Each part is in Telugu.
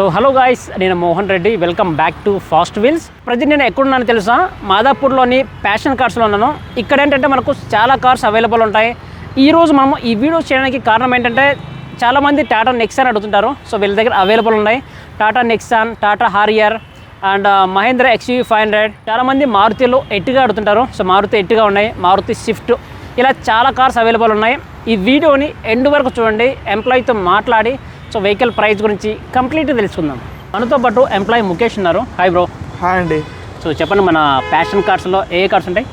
సో హలో గాయ్స్ నేను Mohan Reddy. Welcome back to fast wheels present నేను ఎక్కడున్నాను తెలుసా? మాదాపూర్లోని ప్యాషన్ కార్స్లో ఉన్నాను. ఇక్కడ ఏంటంటే మనకు చాలా కార్స్ అవైలబుల్ ఉంటాయి. ఈరోజు మనము మనం ఈ వీడియో చేయడానికి కారణం ఏంటంటే చాలామంది టాటా నెక్సాన్ అడుగుతుంటారు. సో వీళ్ళ దగ్గర అవైలబుల్ ఉన్నాయి. Tata Nexon Tata Harrier and Mahindra XUV five hundred చాలామంది మారుతిలో ఎట్టుగా అడుగుతుంటారు. సో మారుతి ఎట్టుగా ఉన్నాయి? మారుతి స్విఫ్ట్ ఇలా చాలా కార్స్ అవైలబుల్ ఉన్నాయి. ఈ వీడియోని ఎండ్ వరకు చూడండి. ఎంప్లాయీతో మాట్లాడి సో వెహికల్ ప్రైస్ గురించి కంప్లీట్గా తెలుసుకుందాం. మనతో పాటు ఎంప్లాయీ ముఖేష్ ఉన్నారు. హాయ్ బ్రో హాయ్ అండి. సో చెప్పండి మన ప్యాషన్ కార్స్లో ఏ కార్స్ ఉంటాయి?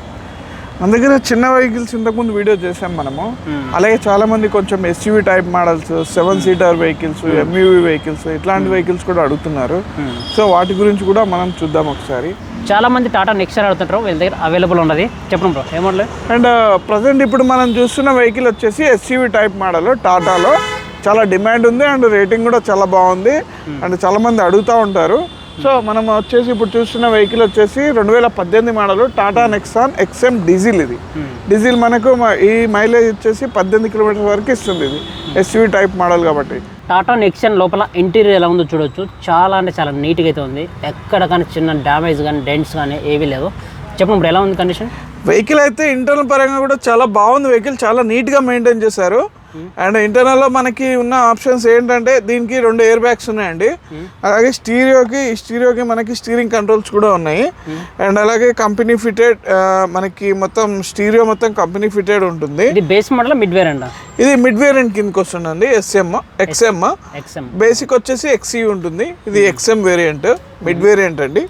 మన దగ్గర చిన్న వెహికల్స్ ఇంతకుముందు వీడియో చేసాం మనము. అలాగే చాలా మంది కొంచెం SUV type models seven seater vehicles MUV vehicles ఇట్లాంటి వెహికల్స్ కూడా అడుగుతున్నారు. సో వాటి గురించి కూడా మనం చూద్దాం ఒకసారి. చాలామంది టాటా నెక్సాన్ అడుగుతుంటారు వీళ్ళ దగ్గర అవైలబుల్ ఉన్నది. చెప్పండి బ్రో ఏ మోడల్ అండ్ ప్రజెంట్ ఇప్పుడు మనం చూస్తున్న వెహికల్ వచ్చేసి ఎస్యూవీ టైప్ మోడల్ టాటాలో చాలా డిమాండ్ ఉంది అండ్ రేటింగ్ కూడా చాలా బాగుంది. అండ్ చాలా మంది అడుగుతూ ఉంటారు. సో మనం వచ్చేసి ఇప్పుడు చూస్తున్న వెహికల్ వచ్చేసి రెండు వేల పద్దెనిమిది model Tata Nexon XM diesel ఇది. డీజిల్ మనకు ఈ మైలేజ్ వచ్చేసి పద్దెనిమిది కిలోమీటర్స్ వరకు ఇస్తుంది ఇది. ఎస్యూవీ టైప్ మోడల్ కాబట్టి. టాటా నెక్సాన్ లోపల ఇంటీరియర్ ఎలా ఉందో చూడొచ్చు. చాలా అంటే చాలా నీట్గా అయితే ఉంది. ఎక్కడ కానీ చిన్న డ్యామేజ్ కానీ డెంట్స్ కానీ ఏవీ లేవు. చెప్పండి ఎలా ఉంది కండిషన్ వెహికల్ అయితే ఇంటర్నల్ పరంగా కూడా చాలా బాగుంది. వెహికల్ చాలా నీట్గా మెయింటైన్ చేశారు. అండ్ ఇంటర్నల్లో మనకి ఉన్న ఆప్షన్స్ ఏంటంటే దీనికి రెండు ఎయిర్ బ్యాగ్స్ ఉన్నాయండి. అలాగే స్టీరియోకి స్టీరియోకి మనకి స్టీరింగ్ కంట్రోల్స్ కూడా ఉన్నాయి. అండ్ అలాగే కంపెనీ ఫిటెడ్ మనకి మొత్తం స్టీరియో మొత్తం కంపెనీ ఫిటెడ్ ఉంటుంది. ఇది బేస్ మోడల్ మిడ్ వేర్ ఇది మిడ్ వేరియంట్ కిందకి వస్తుందండి ఎస్ఎం ఎక్స్ఎం బేసిక్ వచ్చేసి ఎక్సీ ఉంటుంది. ఇది ఎక్స్ఎం వేరియంట్ మిడ్ వేరియంట్ అండి.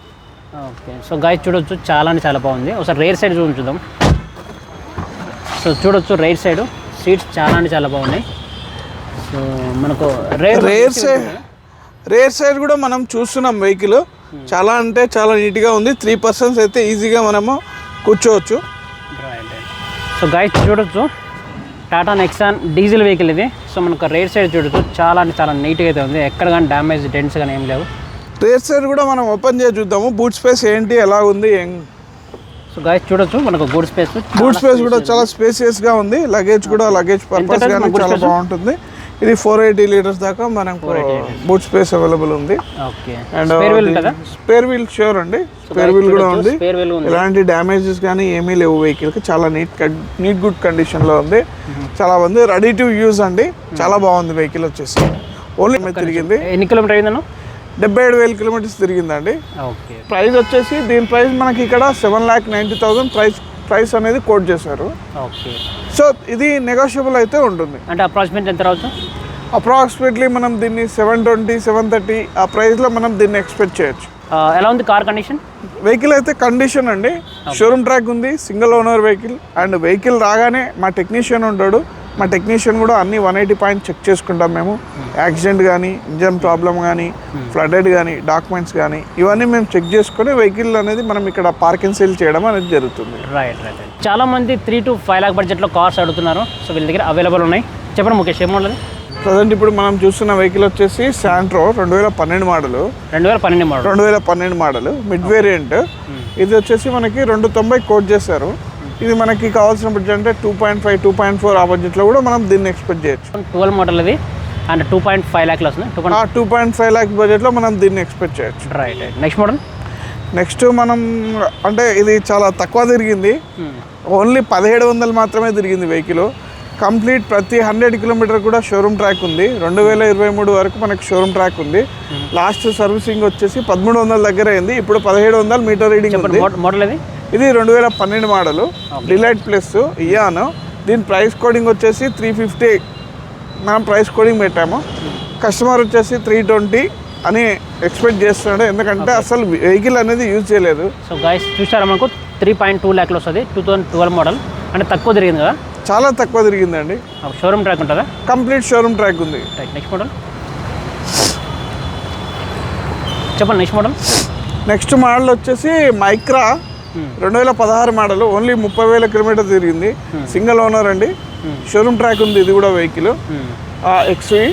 ఓకే సో గాయ చూడొచ్చు. చాలా అంటే చాలా బాగుంది. ఒకసారి రైట్ సైడ్ చూసి చూద్దాం సో చూడొచ్చు రైట్ సైడ్ సీట్స్ చాలా అంటే చాలా బాగున్నాయి. సో మనకు rear rear side rear side కూడా మనం చూస్తున్నాం వెహికల్. చాలా అంటే చాలా నీట్గా ఉంది. త్రీ పర్సన్స్ అయితే ఈజీగా మనము కూర్చోవచ్చు. సో గాయ చూడొచ్చు. టాటా నెక్సాన్ డీజిల్ వెహికల్ ఇది. సో మనకు రైట్ సైడ్ చూడొచ్చు. చాలా అంటే చాలా నీట్గా అయితే ఉంది. ఎక్కడ కానీ డ్యామేజ్ డెంట్స్ కానీ ఏం లేవు. రేర్ సైడ్ కూడా మనం ఓపెన్ చేసి చూద్దాము. బూట్ స్పేస్ ఏంటి ఎలా ఉంది ఏం సో గాయ చూడొచ్చు మనకు గుడ్ స్పేస్ బూట్ స్పేస్ కూడా చాలా స్పేసియస్గా ఉంది. లగేజ్ కూడా లగేజ్ పర్పస్ గానీ చాలా? బాగుంటుంది. ఇది ఫోర్ ఎయిటీ లీటర్స్ దాకా మనకు బూట్ స్పేస్ అవైలబుల్ ఉంది. అండ్ స్పేర్ వీల్ షూర్ అండి. స్పేర్ వీల్ కూడా ఉంది. ఎలాంటి డ్యామేజెస్ కానీ ఏమీ లేవు వెహికల్కి. చాలా నీట్ నీట్ గుడ్ కండిషన్లో ఉంది. చాలా ఉంది రెడీ టు యూజ్ అండి. చాలా బాగుంది వెహికల్ వచ్చేసి. ఓన్లీ తిరిగింది. ఎన్ని కిలోమీటర్ అయిందను డెబ్బై ఏడు వేల కిలోమీటర్స్ తిరిగిందండి. ఓకే. ప్రైస్ వచ్చేసి దీని ప్రైస్ మనకి ఇక్కడ seven lakh ninety thousand price price అనేది కోట్ చేశారు. ఓకే. సో ఇది నెగోషియబుల్ అయితే ఉంటుంది. అంటే అప్రాక్సిమేట్ ఎంత రావచ్చు? అప్రాక్సిమేట్లీ మనం దీన్ని సెవెన్ ట్వంటీ సెవెన్ థర్టీ ఆ ప్రైస్లో మనం దీన్ని ఎక్స్పెక్ట్ చేయొచ్చు. ఎలా ఉంది కార్ కండిషన్? వెహికల్ అయితే కండిషన్ అండి. షోరూమ్ ట్రాక్ ఉంది single owner vehicle and vehicle రాగానే మా టెక్నీషియన్ ఉంటాడు మా టెక్నీషియన్ కూడా అన్ని వన్ ఎయిటీ పాయింట్ చెక్ చేసుకుంటాం మేము. యాక్సిడెంట్ కానీ ఇంజన్ ప్రాబ్లం కానీ ఫ్లడెడ్ కానీ డాక్యుమెంట్స్ కానీ ఇవన్నీ మేము చెక్ చేసుకొని వెహికల్ అనేది మనం ఇక్కడ పార్క్ అండ్ సేల్ చేయడం అనేది జరుగుతుంది. రైట్ రైట్ చాలా మంది త్రీ టు ఫైవ్ లాక్ బడ్జెట్లో కార్స్ అడుగుతున్నారు. సో వీళ్ళ దగ్గర అవైలబుల్ ఉన్నాయి. చెప్పండి ముఖేష్ ఏం మోడల్ ప్రజెంట్ ఇప్పుడు మనం చూస్తున్న వెహికల్ వచ్చేసి శాంట్రో రెండు వేల పన్నెండు మోడలు రెండు వేల పన్నెండు మోడల్ రెండు వేల పన్నెండు మోడల్ మిడ్ వేరియంట్ ఇది వచ్చేసి మనకి రెండు తొంభై కోట్ చేశారు. ఇది మనకి కావాల్సిన బడ్జెట్ అంటే two point five two point four ఆ బడ్జెట్లో కూడా మనం దీన్ని ఎక్స్పెక్ట్ చేయొచ్చు. ట్వెల్వ్ మోడల్ ఇది. అండ్ టూ పాయింట్ ఫైవ్ ల్యాక్లో వస్తుంది టూ పాయింట్ ఫైవ్ ల్యాక్ బడ్జెట్లో మనం దీన్ని ఎక్స్పెక్ట్ చేయొచ్చు. Right right next model next మనం అంటే ఇది చాలా తక్కువ తిరిగింది. ఓన్లీ పదిహేడు వందలు మాత్రమే తిరిగింది వెహికల్ కంప్లీట్ ప్రతి హండ్రెడ్ కిలోమీటర్ కూడా షోరూమ్ ట్రాక్ ఉంది. రెండు వేల ఇరవై మూడు వరకు మనకి షోరూమ్ ట్రాక్ ఉంది. లాస్ట్ సర్వీసింగ్ వచ్చేసి పదమూడు వందల దగ్గర అయింది. ఇప్పుడు పదిహేడు వందలు మీటర్ రీడింగ్ మోడల్ ఇది? ఇది రెండు వేల పన్నెండు మోడలు. డిలైట్ ప్లస్ ఇయాను. దీని ప్రైస్ కోడింగ్ వచ్చేసి త్రీ ఫిఫ్టీ. మనం ప్రైస్ కోడింగ్ పెట్టాము. కస్టమర్ వచ్చేసి త్రీ ట్వంటీ అని ఎక్స్పెక్ట్ చేస్తున్నాడు. ఎందుకంటే అసలు వెహికల్ అనేది యూజ్ చేయలేదు. సో గాయస్ చూసారా మనకు? త్రీ పాయింట్ టూ ల్యాక్లో వస్తుంది. Two thousand twelve model. అంటే తక్కువ తిరిగింది కదా? చాలా తక్కువ తిరిగిందండి. షోరూమ్ ట్రాక్ ఉంటుందా? కంప్లీట్ షోరూమ్ ట్రాక్ ఉంది. నెక్స్ట్ మోడల్ చెప్పండి నెక్స్ట్ మోడల్ నెక్స్ట్ మోడల్ వచ్చేసి మైక్రా. రెండు వేల పదహారు మోడల్ ఓన్లీ ముప్పై వేల కిలోమీటర్ తిరిగింది. సింగిల్ ఓనర్ అండి. షోరూమ్ ట్రాక్ ఉంది ఇది కూడా వెహికల్. ఎక్స్వీ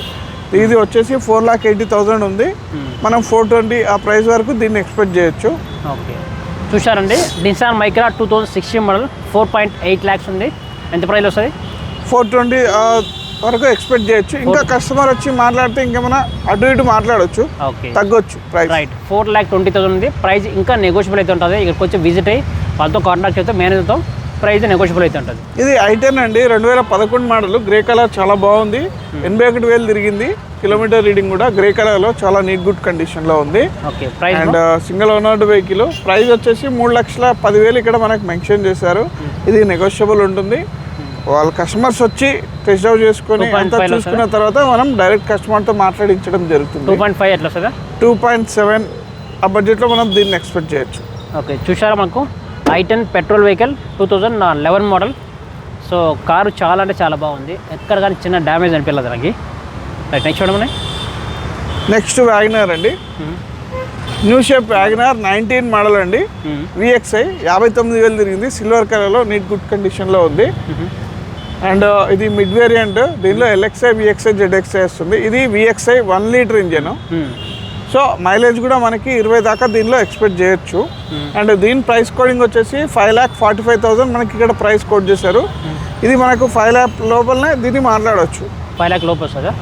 ఇది వచ్చేసి ఫోర్ లాక్ ఎయిటీ థౌసండ్ ఉంది. మనం ఫోర్ ట్వంటీ ఆ ప్రైస్ వరకు దీన్ని ఎక్స్పెక్ట్ చేయొచ్చు. ఓకే. చూసారండి Nissan Micra two thousand sixteen model four point eight lakhs ఉంది. ఎంత ప్రైస్ వస్తుంది? ఫోర్ ట్వంటీ వరకు ఎక్స్పెక్ట్ చేయొచ్చు. ఇంకా కస్టమర్ వచ్చి మాట్లాడితే ఇంకేమైనా అటు ఇటు మాట్లాడొచ్చు. తగ్గొచ్చు price right four lakh twenty thousand ఉంది. ప్రైస్ ఇంకా నెగోషియబుల్ అయితే ఉంటుంది. ఇక్కడికి వచ్చి విజిట్ అయ్యి వాళ్ళతో కాంటాక్ట్ అయితే మేనేజర్తో ప్రైస్ నెగోషియబుల్ అయితే ఉంటుంది. ఇది ఐటెన్ అండి. రెండు వేల పదకొండు మోడల్. గ్రే కలర్ చాలా బాగుంది. ఎనభై ఒకటి వేలు తిరిగింది. కిలోమీటర్ రీడింగ్ కూడా గ్రే కలర్లో చాలా నీట్ గుడ్ కండిషన్లో ఉంది. Okay price and single owned vehicle price వచ్చేసి మూడు లక్షల పదివేలు ఇక్కడ మనకు మెన్షన్ చేశారు. ఇది నెగోషియబుల్ ఉంటుంది. వాళ్ళ కస్టమర్స్ వచ్చి టెస్ట్ డ్రైవ్ చేసుకొని 2.5 అంతా చూసుకున్న తర్వాత మనం డైరెక్ట్ కస్టమర్తో మాట్లాడించడం జరుగుతుంది. టూ పాయింట్ ఫైవ్ ఎట్లా వస్తుందా? టూ పాయింట్ సెవెన్ ఆ బడ్జెట్లో మనం దీన్ని ఎక్స్పెక్ట్ చేయొచ్చు. ఓకే చూసారా మనకు i ten petrol vehicle two thousand eleven model. So car చాలా అంటే చాలా బాగుంది. ఎక్కడ కానీ చిన్న డ్యామేజ్ అనిపించలేదు నాకు. రైట్ నెక్స్ట్ చూడమని. నెక్స్ట్ వ్యాగనర్ అండి. New shape WagonR nineteen model అండి. విఎక్స్ఐ యాభై తొమ్మిది వేలు తిరిగింది. సిల్వర్ కలర్లో నీట్ గుడ్ కండిషన్లో ఉంది. అండ్ ఇది మిడ్ వేరియంట్ దీనిలో ఎల్ఎక్స్ఐ విఎక్స్ఐ జెడ్ఎక్స్ఐ వస్తుంది. ఇది VXI one litre engine so mileage కూడా మనకి ఇరవై దాకా దీనిలో ఎక్స్పెక్ట్ చేయొచ్చు. అండ్ దీని ప్రైస్ కోడింగ్ వచ్చేసి five lakh forty five thousand మనకి ఇక్కడ ప్రైస్ కోడ్ చేశారు. ఇది మనకు ఫైవ్ ల్యాక్ లోపలనే దీన్ని మాట్లాడవచ్చు ఫైవ్ ల్యాక్ లోపు వస్తుందా?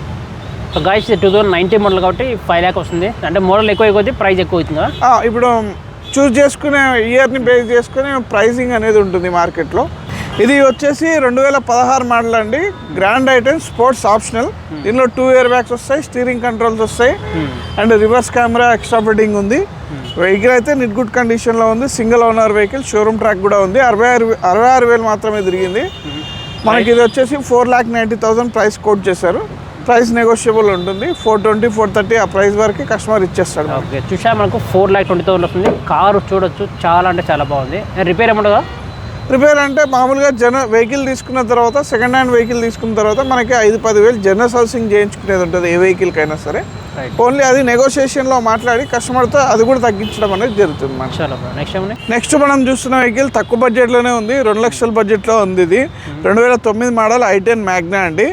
So guys two thousand nineteen model కాబట్టి ఫైవ్ ల్యాక్ వస్తుంది. అంటే మోడల్ ఎక్కువ అయిపోతే ప్రైస్ ఎక్కువ అవుతుంది? ఇప్పుడు చూస్ చేసుకునే ఇయర్ని బేస్ చేసుకుని ప్రైసింగ్ అనేది ఉంటుంది మార్కెట్లో ఇది వచ్చేసి రెండు వేల పదహారు మోడల్ అండి. Grand i ten sports optional దీనిలో టూ ఇయర్ బ్యాగ్స్ వస్తాయి స్టీరింగ్ కంట్రోల్స్ వస్తాయి. And reverse camera extra fitting ఉంది. వెహికల్ అయితే నిట్ గుడ్ కండిషన్లో ఉంది. Single owner vehicle showroom track కూడా ఉంది. అరవై ఆరు అరవై ఆరు వేలు మాత్రమే తిరిగింది. మనకి ఇది వచ్చేసి four lakh ninety thousand price quote చేశారు. ప్రైస్ నెగోషియబుల్ ఉంటుంది. ఫోర్ ట్వంటీ ఫోర్ థర్టీ ఆ ప్రైస్ వరకు కస్టమర్ ఇచ్చేస్తాడు ఓకే చూసా మనకు? ఫోర్ ల్యాక్ ట్వంటీ థౌసండ్ వస్తుంది. కారు చూడొచ్చు. చాలా అంటే చాలా బాగుంది. రిపేర్ ఏముంటుందా రిపేర్ అంటే మామూలుగా జన వెహికల్ తీసుకున్న తర్వాత సెకండ్ హ్యాండ్ వెహికల్ తీసుకున్న తర్వాత మనకి ఐదు పదివేలు జనరల్ సర్వీసింగ్ చేయించుకునేది ఉంటుంది ఏ వెహికల్కైనా సరే. ఓన్లీ అది నెగోషియేషన్లో మాట్లాడి కస్టమర్తో అది కూడా తగ్గించడం అనేది జరుగుతుంది బాగుంది నెక్స్ట్ మనం చూస్తున్న వెహికల్ తక్కువ బడ్జెట్లోనే ఉంది రెండు లక్షల బడ్జెట్లో ఉంది ఇది. రెండు వేల తొమ్మిది మోడల్ ఐ టెన్ మ్యాగ్నా అండి.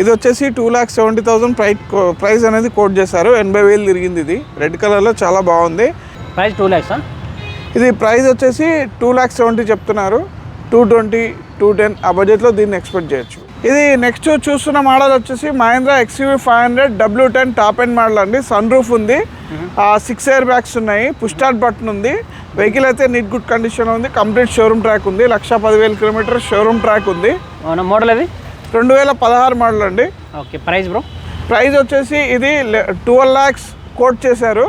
ఇది వచ్చేసి two lakh seventy thousand price price అనేది కోట్ చేశారు. ఎనభై వేలు తిరిగింది ఇది. రెడ్ కలర్లో చాలా బాగుంది. ప్రైస్ టూ ల్యాక్సా ఇది ప్రైస్ వచ్చేసి టూ ల్యాక్ సెవెంటీ చెప్తున్నారు. టూ ట్వంటీ టూ టెన్ ఆ బడ్జెట్లో దీన్ని ఎక్స్పెక్ట్ చేయొచ్చు. ఇది నెక్స్ట్ చూస్తున్న మోడల్ వచ్చేసి Mahindra XUV five hundred W ten top end model అండి. సన్ రూఫ్ ఉంది. సిక్స్ ఎయిర్ బ్యాగ్స్ ఉన్నాయి. పుష్టార్ట్ బటన్ ఉంది. వెహికల్ అయితే నీట్ గుడ్ కండిషన్ ఉంది. కంప్లీట్ షోరూమ్ ట్రాక్ ఉంది. లక్ష పదివేల కిలోమీటర్ షోరూమ్ ట్రాక్ ఉంది. మోడల్ అది? రెండు వేల పదహారు మోడల్ అండి. Okay price bro? ప్రైస్ వచ్చేసి ఇది ట్వెల్వ్ ల్యాక్స్ కోట్ చేశారు.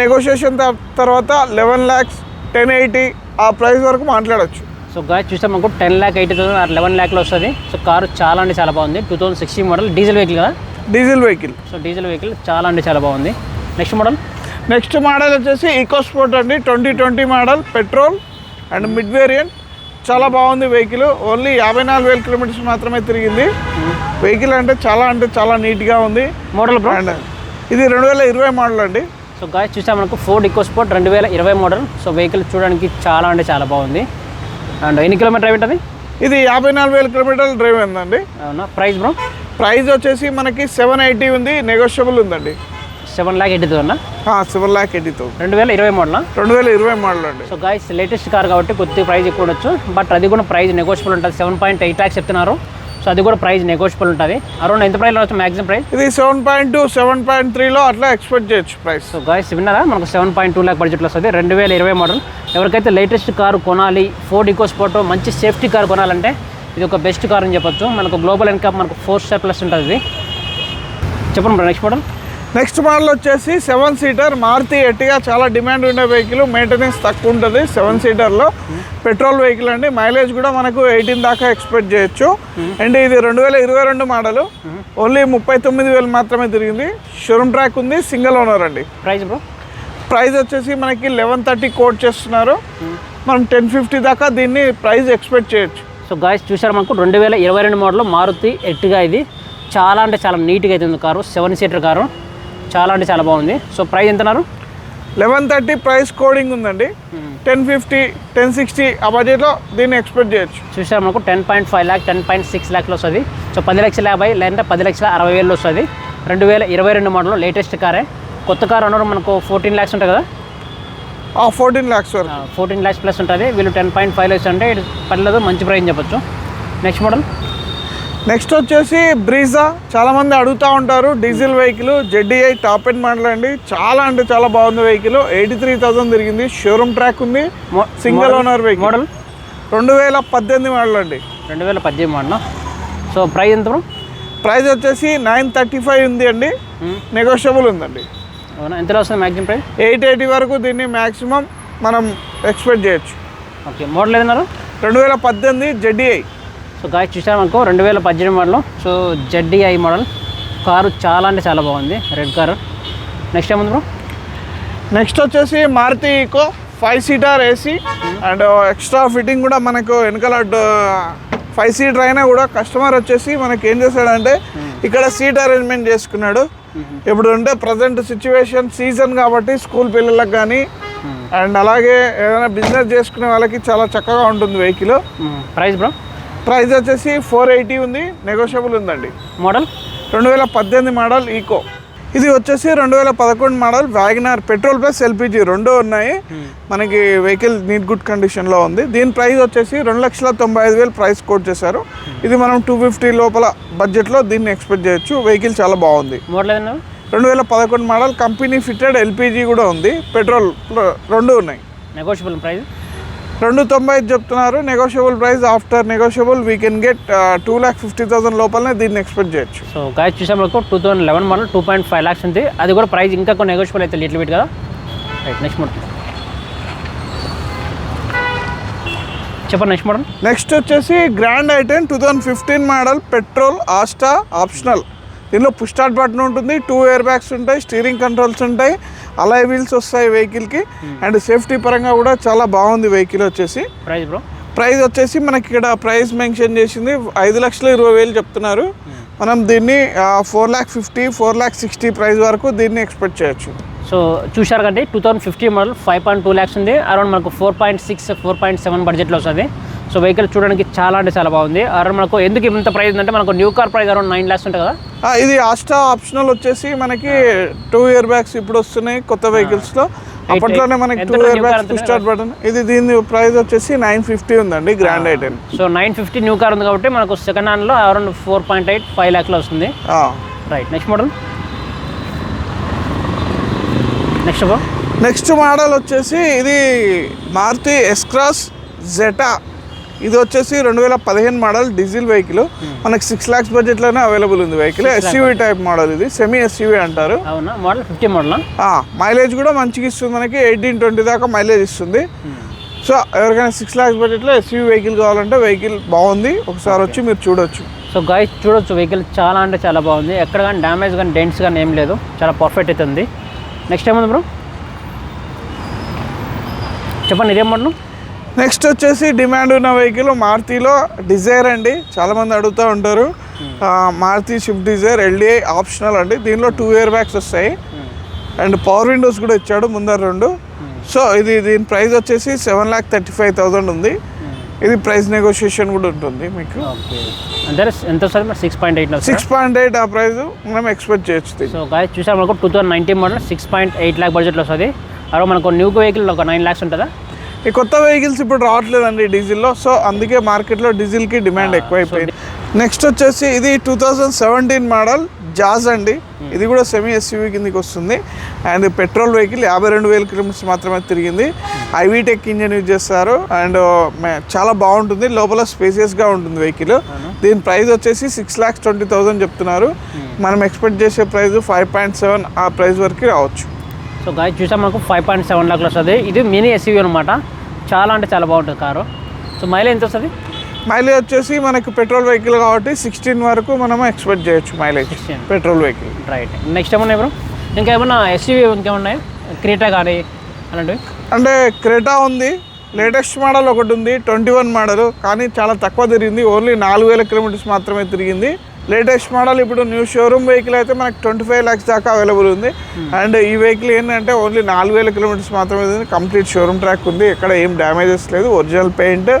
నెగోషియేషన్ తర్వాత లెవెన్ ల్యాక్స్ టెన్ ఎయిటీ ఆ ప్రైస్ వరకు మాట్లాడొచ్చు. సో గాయ చూస్తే మనకు ten lakh eighty thousand eleven ల్యాక్లో వస్తుంది. సో కారు చాలా అంటే చాలా బాగుంది. Two thousand sixteen model diesel vehicle కదా? Diesel vehicle. So diesel vehicle చాలా అంటే చాలా బాగుంది. Next model? నెక్స్ట్ మోడల్ వచ్చేసి ఈకో స్పోర్ట్ అండి twenty twenty model petrol and mid variant. చాలా బాగుంది వెహికల్. ఓన్లీ యాభై నాలుగు వేల కిలోమీటర్స్ మాత్రమే తిరిగింది. వెహికల్ అంటే చాలా అంటే చాలా నీట్గా ఉంది. Model bro? అండ్ ఇది రెండు వేల ఇరవై మోడల్ అండి. సో గాయ చూసా మనకు ఫోర్డ్ ఈకో స్పోర్ట్ రెండు వేల ఇరవై మోడల్ సో వెహికల్ చూడడానికి చాలా అంటే చాలా బాగుంది. అండ్ ఎన్ని కిలోమీటర్ అయి ఉంటుంది? ఇది యాభై నాలుగు వేల కిలోమీటర్ల డ్రైవ్ అయిందండి అవునా? ప్రైస్ బ్రో ప్రైస్ వచ్చేసి మనకి సెవెన్ ఎయిటీ ఉంది నెగోషియబుల్ ఉందండి. Seven lakh eighty thousand seven lakh eighty thousand రెండు వేల ఇరవై మోడల్ రెండు వేల ఇరవై మోడల్ అండి. సో గాయస్ లేటెస్ట్ కార్ కాబట్టి కొద్దిగా ప్రైస్ ఎక్కువ ఉండొచ్చు. బట్ అది కూడా ప్రైస్ నెగోషియబుల్ ఉంటుంది. సెవెన్ పాయింట్ ఎయిట్ ల్యాక్స్ చెప్తున్నారు. సో అది కూడా ప్రైస్ నెగోషియబుల్ ఉంటుంది. అరౌండ్ ఎంత ప్రైస్లో వచ్చి మ్యాక్సిమం ప్రైస్ ఇది seven point two seven point త్రీలో అట్లా ఎక్స్పెక్ట్ చేయొచ్చు ప్రైస్ సో గాయస్ విన్నారా? మనకు సెవెన్ పాయింట్ టూ ల్యాక్ బడ్జెట్లో వస్తుంది. రెండు వేల ఇరవై మోడల్ ఎవరికైతే లేటెస్ట్ కారు కొనాలి ఫోర్డ్ ఈకో స్పోర్ట్ మంచి సేఫ్టీ కార్ కొనాలంటే ఇది ఒక బెస్ట్ కార్ అని చెప్పొచ్చు. మనకు గ్లోబల్ ఇన్కమ్ మనకు ఫోర్ స్టార్ ప్లస్ ఉంటుంది ఇది. చెప్పండి నెక్స్ట్ మోడల్ నెక్స్ట్ మోడల్ వచ్చేసి సెవెన్ సీటర్ మారుతి ఎట్టిగా చాలా డిమాండ్ ఉండే వెహికల్ మెయింటెనెన్స్ తక్కువ ఉంటుంది సెవెన్ సీటర్లో. పెట్రోల్ వెహికల్ అండి మైలేజ్ కూడా మనకు ఎయిటీన్ దాకా ఎక్స్పెక్ట్ చేయొచ్చు. అండ్ ఇది రెండు వేల ఇరవై రెండు మోడల్. ఓన్లీ ముప్పై తొమ్మిది వేలు మాత్రమే తిరిగింది. షోరూమ్ ట్రాక్ ఉంది సింగిల్ ఓనర్ అండి. Price bro? ప్రైస్ వచ్చేసి మనకి లెవెన్ థర్టీ కోట్ చేస్తున్నారు. మనం టెన్ ఫిఫ్టీ దాకా దీన్ని ప్రైస్ ఎక్స్పెక్ట్ చేయొచ్చు. సో గాయస్ చూసారు మనకు? రెండు వేల ఇరవై రెండు మోడల్ మారుతి ఎట్టిగా ఇది. చాలా అంటే చాలా నీట్గా అవుతుంది కారు సెవెన్ సీటర్ కారు. చాలా అంటే చాలా బాగుంది. సో ప్రైస్ ఎంతన్నారు? లెవెన్ థర్టీ ప్రైస్ కోడింగ్ ఉందండి. టెన్ ఫిఫ్టీ టెన్ సిక్స్టీ ఆ బడ్జెట్లో దీన్ని ఎక్స్పెక్ట్ చేయొచ్చు. చూసారు మనకు ten point five lakh ten point six ల్యాక్లో వస్తుంది. సో పది లక్షల యాభై లేదంటే పది లక్షల అరవై వేలు వస్తుంది. రెండు వేల ఇరవై రెండు మోడల్ లేటెస్ట్ కారే. కొత్త కార్ అన్నారు మనకు ఫోర్టీన్ ల్యాక్స్ ఉంటుంది కదా? Fourteen lakhs fourteen lakhs plus ఉంటుంది. వీళ్ళు టెన్ పాయింట్ ఫైవ్ ల్యాక్స్ అంటే పర్లేదు మంచి ప్రైస్ చెప్పొచ్చు. Next model? నెక్స్ట్ వచ్చేసి బ్రీజా. చాలా మంది అడుగుతూ ఉంటారు diesel vehicle ZDI top end model అండి. చాలా అంటే చాలా బాగుంది వెహికల్. ఎయిటీ త్రీ థౌసండ్ తిరిగింది. షోరూమ్ ట్రాక్ ఉంది. Single owner vehicle. మోడల్? రెండు వేల పద్దెనిమిది మోడల్ అండి. రెండు వేల పద్దెనిమిది మోడల్ సో ప్రైస్ ఎంత ప్రైస్ వచ్చేసి నైన్ థర్టీ ఫైవ్ ఉంది అండి. నెగోషియబుల్ ఉందండి. అవునా? ఎంతలో వస్తుంది మ్యాక్సిమం ప్రైస్? ఎయిట్ ఎయిటీ వరకు దీన్ని మ్యాక్సిమం మనం ఎక్స్పెక్ట్ చేయొచ్చు. ఓకే. మోడల్ ఏదన్నారు? రెండు వేల పద్దెనిమిది జెడ్డీఐ. సో గాయ చూసాం అనుకో రెండు వేల పద్దెనిమిది model. So ZDI model. Car చాలా అంటే చాలా బాగుంది. రెడ్ కారు నెక్స్ట్ ఏముంది బ్రో నెక్స్ట్ వచ్చేసి Maruti Eeco five seater AC and extra fitting కూడా మనకు వెనకాల ఫైవ్ సీటర్ అయినా కూడా కస్టమర్ వచ్చేసి మనకి ఏం చేశాడంటే ఇక్కడ సీట్ అరేంజ్మెంట్ చేసుకున్నాడు. ఇప్పుడు అంటే ప్రజెంట్ సిచ్యువేషన్ సీజన్ కాబట్టి స్కూల్ పిల్లలకు కానీ అండ్ అలాగే ఏదైనా బిజినెస్ చేసుకునే వాళ్ళకి చాలా చక్కగా ఉంటుంది వెహికల్ ప్రైస్ బ్రో ప్రైస్ వచ్చేసి ఫోర్ ఎయిటీ ఉంది నెగోషియబుల్ ఉందండి. మోడల్? రెండు వేల పద్దెనిమిది మోడల్ ఈకో. ఇది వచ్చేసి రెండు వేల పదకొండు model WagonR petrol plus LPG రెండు ఉన్నాయి. మనకి వెహికల్ నీట్ గుడ్ కండిషన్లో ఉంది. దీని ప్రైస్ వచ్చేసి రెండు లక్షల తొంభై ఐదు వేలు ప్రైస్ కోట్ చేశారు. ఇది మనం టూ ఫిఫ్టీ లోపల బడ్జెట్లో దీన్ని ఎక్స్పెక్ట్ చేయొచ్చు. వెహికల్ చాలా బాగుంది. రెండు వేల పదకొండు మోడల్ కంపెనీ ఫిట్టెడ్ ఎల్పిజి కూడా ఉంది. పెట్రోల్ రెండు ఉన్నాయి. Negotiable price? రెండు తొంభై ఐదు చెప్తున్నారు. Negotiable price after negotiable we can get two lakh fifty thousand లోపలనే దీన్ని ఎక్స్పెక్ట్ చేయొచ్చు. సో గాయ చూసాం అనుకో two thousand eleven model two point five lakhs ఉంది. అది కూడా ప్రైస్ ఇంకా కొన్ని నెగోషియబుల్ అయితే లిటిల్ బిట్ కదా? రైట్ నెక్స్ట్ మోడల్ చెప్పండి నెక్స్ట్ మోడల్ నెక్స్ట్ వచ్చేసి grand i ten two thousand fifteen model petrol Asta optional దీనిలో పుష్ స్టార్ట్ బటన్ ఉంటుంది టూ ఇయర్ బ్యాగ్స్ ఉంటాయి స్టీరింగ్ కంట్రోల్స్ ఉంటాయి. అలాయ్ వీల్స్ వస్తాయి వెహికల్కి అండ్ సేఫ్టీ పరంగా కూడా చాలా బాగుంది వెహికల్ వచ్చేసి. ప్రైస్ బ్రో ప్రైస్ వచ్చేసి మనకి ఇక్కడ ప్రైస్ మెన్షన్ చేసింది ఐదు లక్షల ఇరవై వేలు చెప్తున్నారు. మనం దీన్ని four lakh fifty four lakh sixty price వరకు దీన్ని ఎక్స్పెక్ట్ చేయొచ్చు. సో చూశారు కంటే two thousand fifty model five point two lakhs ఉంది. అరౌండ్ మనకు four point six four point seven బడ్జెట్లో వస్తుంది. సో వెహికల్ చూడడానికి చాలా అంటే చాలా బాగుంది. అరౌండ్ మనకు ఎందుకు ఇంత ప్రైస్ ఉందంటే మనకు new car price around nine lakhs ఉంటుంది కదా? ఇది ఆస్టా ఆప్షనల్ వచ్చేసి మనకి టూ ఇయర్ బ్యాగ్స్ ఇప్పుడు వస్తున్నాయి కొత్త వెహికల్స్లో. అప్పట్లోనే మనకి two air bags start button ఇది దీని ప్రైస్ వచ్చేసి నైన్ ఫిఫ్టీ ఉందండి grand i ten so nine fifty new car ఉంది కాబట్టి మనకు సెకండ్ హ్యాండ్లో around four point eight five ల్యాక్లో వస్తుంది. Right next model next next model వచ్చేసి ఇది మారుతి ఎస్క్రాస్ జెటా ఇది వచ్చేసి రెండు వేల పదిహేను మోడల్ డీజిల్ వెహికల్. మనకి సిక్స్ ల్యాక్స్ బడ్జెట్లోనే అవైలబుల్ ఉంది వెహికల్. ఎస్యూవీ టైప్ మోడల్ ఇది. సెమీ ఎస్యూవీ అంటారు. అవునా? మోడల్ ఫిఫ్టీ మోడల్ మైలేజ్ కూడా మంచిగా ఇస్తుంది మనకి. ఎయిటీన్ ట్వంటీ దాకా మైలేజ్ ఇస్తుంది. సో ఎవరికైనా సిక్స్ ల్యాక్స్ బడ్జెట్లో ఎస్యూవీ వెహికల్ కావాలంటే వెహికల్ బాగుంది. ఒకసారి వచ్చి మీరు చూడొచ్చు. సో గాయస్ చూడొచ్చు. వెహికల్ చాలా అంటే చాలా బాగుంది. ఎక్కడ కానీ డ్యామేజ్ కానీ డెంట్స్ కానీ ఏం లేదు. చాలా పర్ఫెక్ట్ అయితే ఉంది. నెక్స్ట్ ఏముంది బ్రో చెప్పండి ఇదేం మోడల్ నెక్స్ట్ వచ్చేసి డిమాండ్ ఉన్న వెహికల్ మారుతిలో డిజైర్ అండి. చాలామంది అడుగుతూ ఉంటారు. Maruti Swift Dzire LDI optional అండి. దీనిలో టూ ఇయర్ బ్యాగ్స్ వస్తాయి. అండ్ పవర్ విండోస్ కూడా ఇచ్చాడు ముందర రెండు. సో ఇది దీని ప్రైస్ వచ్చేసి seven lakh thirty five thousand ఉంది ఇది ప్రైస్ నెగోషియేషన్ కూడా ఉంటుంది మీకు. ఎంత మరి? Six point eight six point eight ఆ ప్రైస్ మనం ఎక్స్పెక్ట్ చేయొచ్చు. సో గాయస్ చూసాం మనకు two thousand nineteen model six point eight lakh బడ్జెట్లో వస్తుంది. అరౌండ్ మనకు న్యూ వెహికల్ ఒక నైన్ ల్యాక్స్ ఉంటుందా? ఈ కొత్త వెహికల్స్ ఇప్పుడు రావట్లేదండి డీజిల్లో. సో అందుకే మార్కెట్లో డీజిల్కి డిమాండ్ ఎక్కువైపోయింది. నెక్స్ట్ వచ్చేసి ఇది two thousand seventeen model Jazz అండి. ఇది కూడా సెమీ ఎస్యూవీ కిందకి వస్తుంది. అండ్ పెట్రోల్ వెహికల్ యాభై రెండు వేల కిలోమీటర్స్ మాత్రమే తిరిగింది. ఐవీటెక్ ఇంజన్ యూజ్ చేస్తారు. అండ్ చాలా బాగుంటుంది. లోపల స్పేసియస్గా ఉంటుంది వెహికల్. దీని ప్రైస్ వచ్చేసి సిక్స్ ల్యాక్స్ ట్వంటీ థౌసండ్ చెప్తున్నారు. మనం ఎక్స్పెక్ట్ చేసే ప్రైస్ ఫైవ్ పాయింట్ సెవెన్ ఆ ప్రైస్ వరకు రావచ్చు. సో గాయస్ చూసాం మనకు ఫైవ్ పాయింట్ సెవెన్ ల్యాక్లో వస్తుంది. ఇది మినీ ఎస్యూవీ అనమాట చాలా అంటే చాలా బాగుంటుంది కారు. సో మైలేజ్ ఎంత వస్తుంది? మైలేజ్ వచ్చేసి మనకి పెట్రోల్ వెహికల్ కాబట్టి సిక్స్టీన్ వరకు మనం ఎక్స్పెక్ట్ చేయొచ్చు mileage 16. Petrol vehicle right next ఏమన్నా బ్రో ఇంకా ఏమన్నా ఎస్యూవీ ఇంకేమున్నాయి? క్రీటా కానీ అలాంటివి? అంటే క్రెటా ఉంది. లేటెస్ట్ మోడల్ ఒకటి ఉంది ట్వంటీ వన్ మోడల్ కానీ చాలా తక్కువ తిరిగింది. ఓన్లీ నాలుగు వేల కిలోమీటర్స్ మాత్రమే తిరిగింది. లేటెస్ట్ మోడల్ ఇప్పుడు న్యూ షోరూమ్ వెహికల్ అయితే మనకి ట్వంటీ ఫైవ్ ల్యాక్స్ దాకా అవైలబుల్ ఉంది. అండ్ ఈ వెహికల్ ఏంటంటే ఓన్లీ నాలుగు వేల కిలోమీటర్స్ మాత్రమే ఉంది. కంప్లీట్ షోరూమ్ ట్రాక్ ఉంది. ఎక్కడ ఏం డ్యామేజెస్ లేదు. Original paint.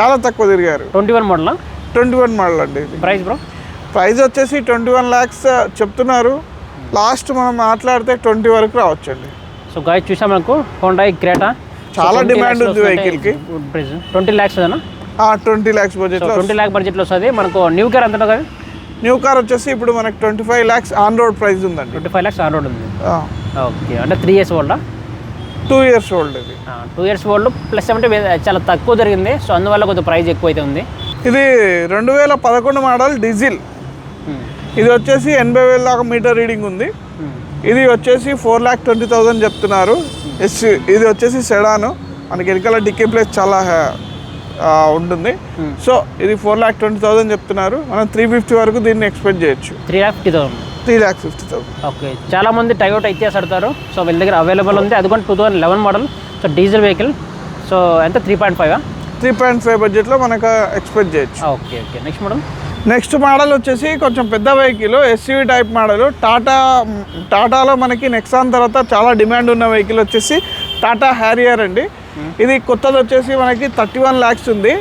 చాలా తక్కువ తిరిగారు. ట్వంటీ వన్ మోడలా? ట్వంటీ వన్ మోడల్ అండి ప్రైస్ బ్రో? ప్రైస్ వచ్చేసి ట్వంటీ వన్ ల్యాక్స్ చెప్తున్నారు. లాస్ట్ మనం మాట్లాడితే ట్వంటీ వరకు రావచ్చండి. సో గాయస్ చూసాం మనకు హోండా క్రేటా చాలా demand ఉంది vehicle కి. Price. Twenty lakhs twenty lakhs బడ్జెట్లో ట్వంటీ ల్యాక్ బడ్జెట్లో వస్తుంది. మనకు న్యూ కార్ ఎంత ఉంటుంది? న్యూ కార్ వచ్చేసి ఇప్పుడు మనకి twenty five lakhs on road price ఉందండి. Twenty five lakhs on road ఉంది. ఓకే. అంటే త్రీ ఇయర్స్ ఓల్డా టూ ఇయర్స్ ఓల్డ్ ఇది. టూ ఇయర్స్ ఓల్డ్ ప్లస్ అంటే చాలా తక్కువ జరిగింది. సో అందువల్ల కొద్దిగా ప్రైస్ ఎక్కువ అయితే ఉంది. ఇది రెండు వేల పదకొండు మోడల్ డీజిల్. Hmm. ఇది వచ్చేసి ఎనభై వేల దాకా మీటర్ రీడింగ్ ఉంది. Hmm. ఇది వచ్చేసి ఫోర్ ల్యాక్ ట్వంటీ థౌజండ్ చెప్తున్నారు. ఎస్ ఇది వచ్చేసి సెడాను మనకి వెనకాల డిక్కీ ప్లేస్ చాలా ఉంటుంది. Hmm. సో ఇది ఫోర్ ల్యాక్ ట్వంటీ థౌజండ్ చెప్తున్నారు. మనం త్రీ ఫిఫ్టీ వరకు దీన్ని ఎక్స్పెక్ట్ చేయొచ్చు. Three lakh fifty thousand three lakh fifty thousand okay చాలా మంది టయోటా ఇచ్చేసి అడతారు సో వీళ్ళ దగ్గర అవైలబుల్ ఉంది. అది కూడా two thousand eleven model so diesel vehicle so ఎంత three point five three point five బడ్జెట్లో మనకు ఎక్స్పెక్ట్ చేయొచ్చు. Okay okay next model next model వచ్చేసి కొంచెం పెద్ద vehicle SUV type model Tata టాటాలో మనకి నెక్సాన్ తర్వాత చాలా డిమాండ్ ఉన్న వెహికల్ వచ్చేసి టాటా హ్యారియర్ అండి. ఇది కొత్తది వచ్చేసి మనకి థర్టీ వన్ ల్యాక్స్ ఉంది.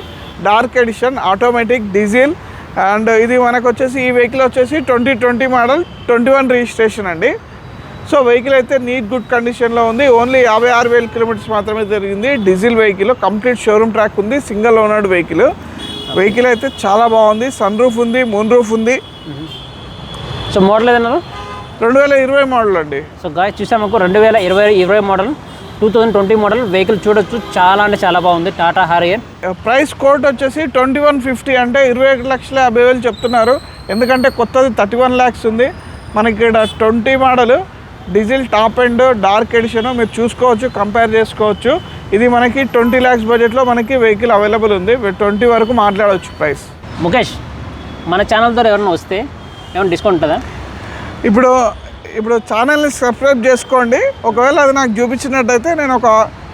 Dark edition automatic diesel and ఇది మనకు వచ్చేసి ఈ వెహికల్ వచ్చేసి twenty twenty model twenty one registration అండి. సో వెహికల్ అయితే నీట్ గుడ్ కండిషన్లో ఉంది. ఓన్లీ యాభై ఆరు వేల కిలోమీటర్స్ మాత్రమే జరిగింది. Diesel vehicle complete showroom track ఉంది. సింగిల్ ఓనర్డ్ వెహికల్ వెహికల్ అయితే చాలా బాగుంది. సన్ రూఫ్ ఉంది మూన్ రూఫ్ ఉంది. సో మోడల్ ఏదన్నారు? రెండు వేల ఇరవై మోడల్ అండి. సో గాయ చూసామకు రెండు వేల ఇరవై ఇరవై model two thousand twenty model vehicle చూడొచ్చు. చాలా అంటే చాలా బాగుంది. టాటా హారియర్ ప్రైస్ కోట్ వచ్చేసి ట్వంటీ వన్ ఫిఫ్టీ అంటే ఇరవై ఒకటి లక్షల యాభై వేలు చెప్తున్నారు. ఎందుకంటే కొత్తది థర్టీ వన్ ల్యాక్స్ ఉంది. మనకి ఇక్కడ twenty model diesel top and dark edition మీరు చూసుకోవచ్చు కంపేర్ చేసుకోవచ్చు. ఇది మనకి ట్వంటీ ల్యాక్స్ బడ్జెట్లో మనకి వెహికల్ అవైలబుల్ ఉంది. ట్వంటీ వరకు మాట్లాడవచ్చు ప్రైస్. ముఖేష్ మన ఛానల్ ద్వారా ఎవరైనా వస్తే ఏమైనా డిస్కౌంట్ ఉంటుందా? ఇప్పుడు ఇప్పుడు ఛానల్ని సబ్స్క్రైబ్ చేసుకోండి. ఒకవేళ అది నాకు చూపించినట్టయితే నేను ఒక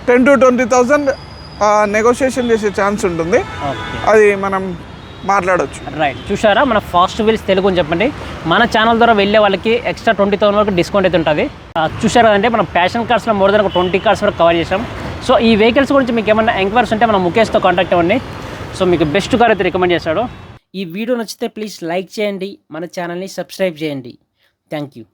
ten to twenty thousand negotiation చేసే ఛాన్స్ ఉంటుంది. అది మనం మాట్లాడవచ్చు రైట్. చూసారా మన ఫాస్ట్ వీల్స్ తెలుగు అని చెప్పండి. మన ఛానల్ ద్వారా వెళ్ళే వాళ్ళకి ఎక్స్ట్రా ట్వంటీ థౌసండ్ వరకు డిస్కౌంట్ అయితే ఉంటుంది. చూసారు కదంటే మనం ప్యాషన్ కార్స్లో మోర్ దెన్ ఒక ట్వంటీ కార్స్ వరకు కవర్ చేసాం సో ఈ వెహికల్స్ గురించి మీకు ఏమైనా ఎంక్వైరీస్ ఉంటే మనం ముఖేష్తో కాంటాక్ట్ అవ్వండి. సో మీకు బెస్ట్ కార్ అయితే రికమెండ్ చేస్తాడు ఈ వీడియో నచ్చితే ప్లీజ్ లైక్ చేయండి. మన ఛానల్ని సబ్స్క్రైబ్ చేయండి. Thank you